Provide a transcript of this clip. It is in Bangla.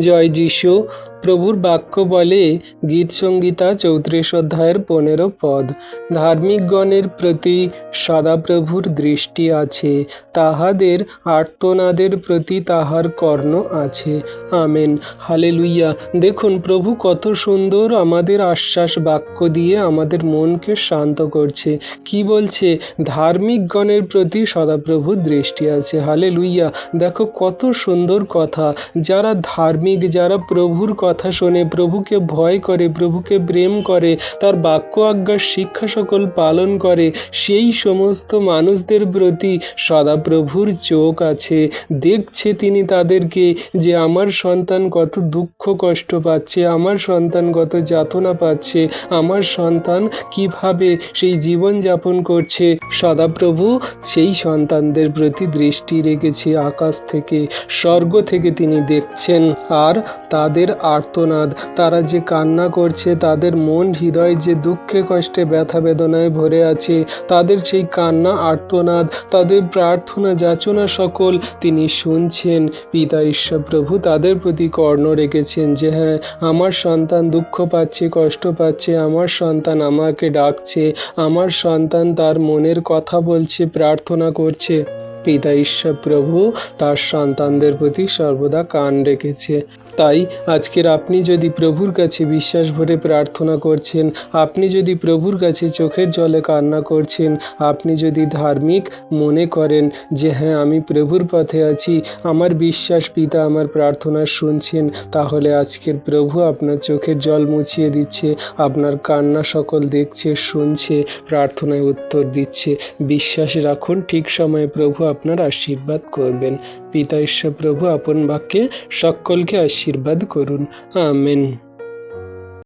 জয় যিশু। প্রভুর বাক্য বলে গীত সংগীতা চৌত্রিশ অধ্যায়ের পনেরো পদ। ধার্মিকগণের প্রতি সদাপ্রভুর দৃষ্টি আছে, তাহাদের আর্তনাদের প্রতি তাহার কর্ণ আছে। আমেন। হালে লুইয়া দেখুন, প্রভু কত সুন্দর আমাদের আশ্বাস বাক্য দিয়ে আমাদের মনকে শান্ত করছে। কি বলছে? ধার্মিকগণের প্রতি সদাপ্রভুর দৃষ্টি আছে। হালে লুইয়া দেখো, কত সুন্দর কথা। যারা ধার্মিক, যারা প্রভুর কথা শোনে প্রভুকে ভয় করে, প্রভুকে প্রেম করে, তার বাক্য আজ্ঞার শিক্ষা সকল পালন করে, সেই সমস্ত মানুষদের প্রতি সদাপ্রভুর চোখ আছে। দেখছে তিনি তাদেরকে যে আমার সন্তান কত দুঃখ কষ্ট পাচ্ছে, আমার সন্তান কত যাতনা পাচ্ছে, আমার সন্তান কীভাবে সেই জীবন যাপন করছে। সদাপ্রভু সেই সন্তানদের প্রতি দৃষ্টি রেখেছে আকাশ থেকে, স্বর্গ থেকে তিনি দেখছেন, আর তাদের আর্তনাদ তারা যে কান্না করছে, তাদের মন, হৃদয় যে দুঃখে, কষ্টে, ব্যথা বেদনায় ভরে আছে, তাদের সেই কান্না আর্তনাদ, তাদের প্রার্থনা যাচনা সকল তিনি শুনছেন। পিতা ঈশ্বর প্রভু তাদের প্রতি কর্ণ রেখেছেন যে হ্যাঁ আমার সন্তান দুঃখ পাচ্ছে, কষ্ট পাচ্ছে, আমার সন্তান আমাকে ডাকছে, আমার সন্তান তার মনের কথা বলছে, প্রার্থনা করছে। পিতা ঈশ্বর প্রভু তার সন্তানদের প্রতি সর্বদা কান রেখেছে। তাই আজকের আপনি যদি প্রভুর কাছে বিশ্বাস ভরে প্রার্থনা করছেন, আপনি যদি প্রভুর কাছে চোখের জলে কান্না করছেন, আপনি যদি ধার্মিক মনে করেন যে হ্যাঁ আমি প্রভুর পথে আছি, আমার বিশ্বাস পিতা আমার প্রার্থনা শুনছেন, তাহলে আজকের প্রভু আপনার চোখের জল মুছিয়ে দিচ্ছে, আপনার কান্না সকল দেখছে, শুনছে, প্রার্থনায় উত্তর দিচ্ছে। বিশ্বাস রাখুন, ঠিক সময়ে প্রভু আপনার আশীর্বাদ করবেন। পিতা ঈশ্বর প্রভু আপন বাক্যে সকলকে আশীর্বাদ করুন। আমেন।